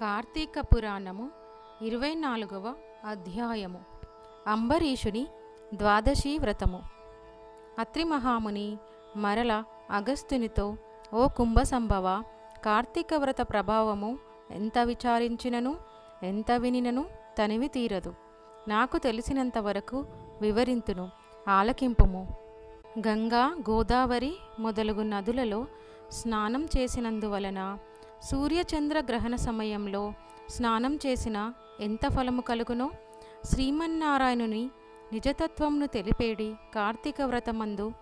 కార్తీక పురాణము ఇరవై నాలుగవ అధ్యాయము. అంబరీషుని ద్వాదశీ వ్రతము. అత్రి మహాముని మరల అగస్త్యునితో ఓ కుంభసంభవ కార్తీక వ్రత ప్రభావము ఎంత విచారించినను? ఎంత వినినను? తనివి తీరదు. నాకు తెలిసినంత వరకు వివరింతును. ఆలకింపుము. గంగా గోదావరి మొదలగు నదులలో స్నానం చేసినందువలన సూర్యచంద్ర గ్రహణ సమయంలో స్నానం చేసిన ఎంత ఫలము కలుగునో? శ్రీమన్నారాయణుని నిజతత్వమును తెలిపేడి కార్తీక వ్రతమందు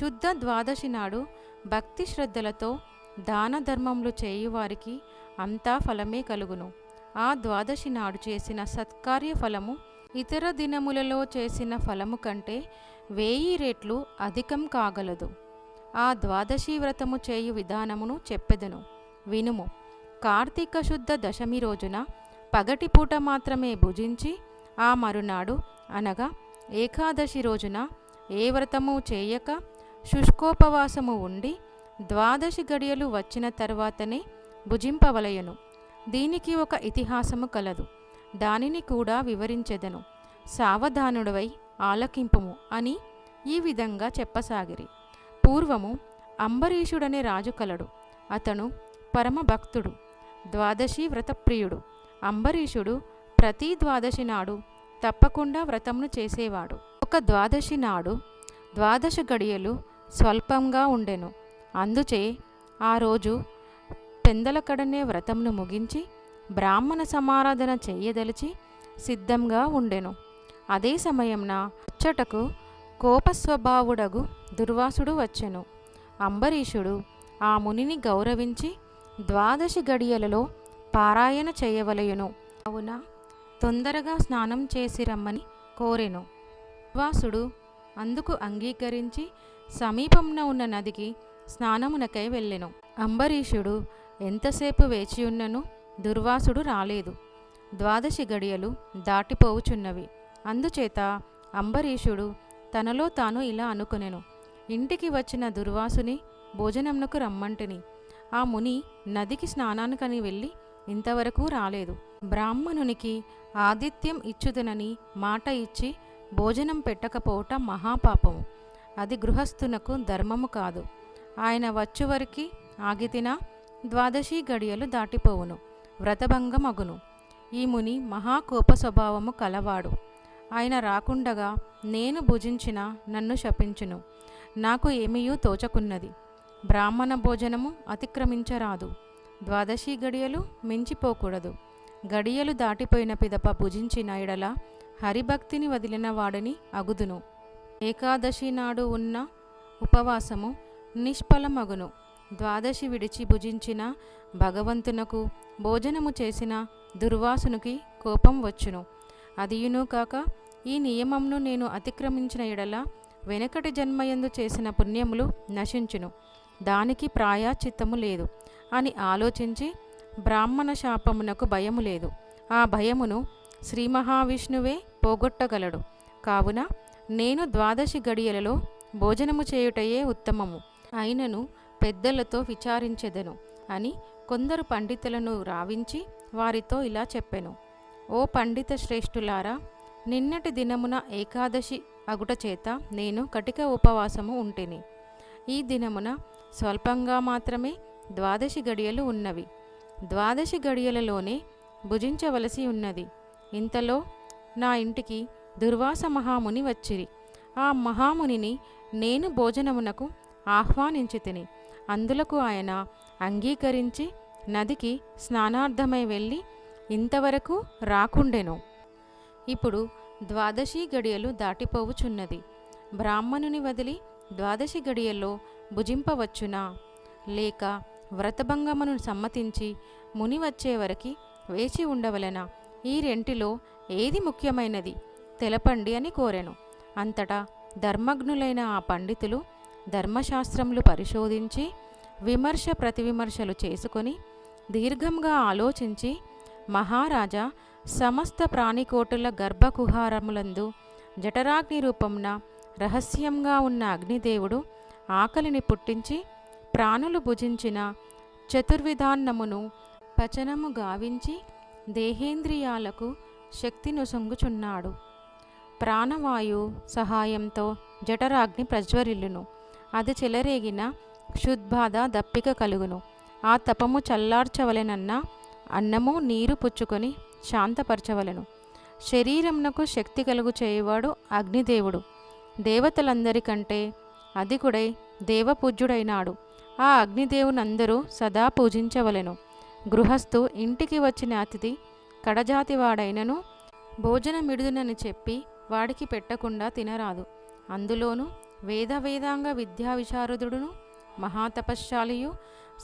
శుద్ధ ద్వాదశి నాడు భక్తి శ్రద్ధలతో దాన ధర్మములు చేయువారికి అంతా ఫలమే కలుగును. ఆ ద్వాదశి నాడు చేసిన సత్కార్య ఫలము ఇతర దినములలో చేసిన ఫలము కంటే వేయి రేట్లు అధికం కాగలదు. ఆ ద్వాదశి వ్రతము చేయు విధానమును చెప్పెదను. వినుము. కార్తీక శుద్ధ దశమి రోజున పగటిపూట మాత్రమే భుజించి ఆ మరునాడు అనగా ఏకాదశి రోజున ఏ వ్రతము చేయక శుష్కోపవాసము ఉండి ద్వాదశి గడియలు వచ్చిన తర్వాతనే భుజింపవలయను. దీనికి ఒక ఇతిహాసము కలదు. దానిని కూడా వివరించెదను. సావధానుడవై ఆలకింపుము అని ఈ విధంగా చెప్పసాగిరి. పూర్వము అంబరీషుడనే రాజు కలడు. అతను పరమభక్తుడు ద్వాదశి వ్రతప్రియుడు అంబరీషుడు ప్రతి ద్వాదశి నాడు తప్పకుండా వ్రతమును చేసేవాడు. ఒక ద్వాదశి నాడు ద్వాదశ గడియలు స్వల్పంగా ఉండెను. అందుచే ఆ రోజు పెందలకడనే వ్రతమును ముగించి బ్రాహ్మణ సమారాధన చేయదలిచి సిద్ధంగా ఉండెను. అదే సమయంన అచ్చటకు కోపస్వభావుడగు దుర్వాసుడు వచ్చెను. అంబరీషుడు ఆ మునిని గౌరవించి ద్వాదశి గడియలలో పారాయణ చేయవలయును అవున తొందరగా స్నానం చేసి రమ్మని కోరెను. దుర్వాసుడు అందుకు అంగీకరించి సమీపంలో ఉన్న నదికి స్నానమునకై వెళ్ళెను. అంబరీషుడు ఎంతసేపు వేచియున్నను దుర్వాసుడు రాలేదు. ద్వాదశి గడియలు దాటిపోవుచున్నవి. అందుచేత అంబరీషుడు తనలో తాను ఇలా అనుకునెను. ఇంటికి వచ్చిన దుర్వాసుని భోజనంనకు రమ్మంటిని. ఆ ముని నదికి స్నానానికని వెళ్ళి ఇంతవరకు రాలేదు. బ్రాహ్మణునికి ఆతిథ్యం ఇచ్చుదనని మాట ఇచ్చి భోజనం పెట్టకపోవటం మహాపాపము. అది గృహస్థునకు ధర్మము కాదు. ఆయన వచ్చువరికి ఆగితినా ద్వాదశి గడియలు దాటిపోవును. వ్రతభంగమగును. ఈ ముని మహాకోప స్వభావము కలవాడు. ఆయన రాకుండగా నేను భుజించిన నన్ను శపించును. నాకు ఏమీయూ తోచకున్నది. బ్రాహ్మణ భోజనము అతిక్రమించరాదు. ద్వాదశి గడియలు మించిపోకూడదు. గడియలు దాటిపోయిన పిదప భుజించిన ఎడల హరిభక్తిని వదిలిన వాడిని అగుదును. ఏకాదశి నాడు ఉన్న ఉపవాసము నిష్ఫలమగును. ద్వాదశి విడిచి భుజించిన భగవంతునకు భోజనము చేసిన దుర్వాసునికి కోపం వచ్చును. అదియును కాక ఈ నియమంను నేను అతిక్రమించిన ఎడల వెనకటి జన్మయందు చేసిన పుణ్యములు నశించును. దానికి ప్రాయాచిత్తము లేదు అని ఆలోచించి బ్రాహ్మణ శాపమునకు భయము లేదు. ఆ భయమును శ్రీ మహావిష్ణువే పోగొట్టగలడు. కావున నేను ద్వాదశి గడియలలో భోజనము చేయుటయే ఉత్తమము. అయినను పెద్దలతో విచారించెదను అని కొందరు పండితులను రావించి వారితో ఇలా చెప్పెను. ఓ పండిత శ్రేష్ఠులారా నిన్నటి దినమున ఏకాదశి అగుట చేత నేను కటిక ఉపవాసము ఉంటిని. ఈ దినమున స్వల్పంగా మాత్రమే ద్వాదశి గడియలు ఉన్నవి. ద్వాదశి గడియలలోనే భుజించవలసి ఉన్నది. ఇంతలో నా ఇంటికి దుర్వాస మహాముని వచ్చిరి. ఆ మహామునిని నేను భోజనమునకు ఆహ్వానించి తిని అందులకు ఆయన అంగీకరించి నదికి స్నానార్థమై వెళ్ళి ఇంతవరకు రాకుండెను. ఇప్పుడు ద్వాదశి గడియలు దాటిపోవుచున్నది. బ్రాహ్మణుని వదిలి ద్వాదశి గడియల్లో భుజింపవచ్చునా? లేక వ్రతభంగమును సమ్మతించి ముని వచ్చే వరకు వేచి ఉండవలెనా? ఈ రెంటిలో ఏది ముఖ్యమైనది? తెలపండి అని కోరెను. అంతటా ధర్మజ్ఞులైన ఆ పండితులు ధర్మశాస్త్రములు పరిశోధించి విమర్శ ప్రతివిమర్శలు చేసుకొని దీర్ఘంగా ఆలోచించి మహారాజా సమస్త ప్రాణికోటుల గర్భకుహారములందు జఠరాగ్ని రూపంన రహస్యంగా ఉన్న అగ్నిదేవుడు ఆకలిని పుట్టించి ప్రాణులు భుజించిన చతుర్విధాన్నమును పచనము గావించి దేహేంద్రియాలకు శక్తినుసొంగుచున్నాడు ప్రాణవాయు సహాయంతో జఠరాగ్ని ప్రజ్వరిల్లును. అది చెలరేగిన క్షుద్బాధ దప్పిక కలుగును. ఆ తపము చల్లార్చవలెనన్న అన్నము నీరు పుచ్చుకొని శాంతపరచవలెను. శరీరమునకు శక్తి కలుగు చేయవాడు అగ్నిదేవుడు. దేవతలందరికంటే అధికుడై దేవపూజ్యుడైనాడు. ఆ అగ్నిదేవునందరూ సదా పూజించవలెను. గృహస్థు ఇంటికి వచ్చిన అతిథి కడజాతివాడైనను భోజనమిడుదునని చెప్పి వాడికి పెట్టకుండా తినరాదు. అందులోనూ వేద వేదాంగ విద్యా విశారదుడును మహాతపశ్శాలియు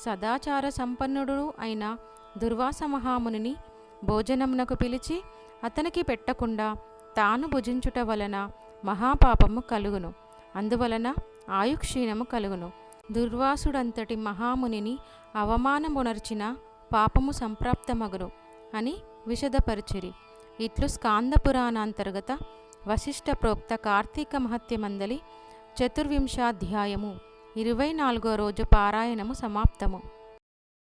సదాచార సంపన్నుడు అయిన దుర్వాస మహామునిని భోజనమునకు పిలిచి అతనికి పెట్టకుండా తాను భుజించుట వలన మహాపాపము కలుగును. అందువలన ఆయుక్షీణము కలుగును. దుర్వాసుడంతటి మహామునిని అవమానమునర్చిన పాపము సంప్రాప్తమగును అని విశదపరిచిరి. ఇట్లు స్కాంద పురాణాంతర్గత వశిష్ఠ ప్రోక్త కార్తీక మహత్యమందలి చతుర్వింశాధ్యాయము ఇరవై నాలుగో రోజు పారాయణము సమాప్తము.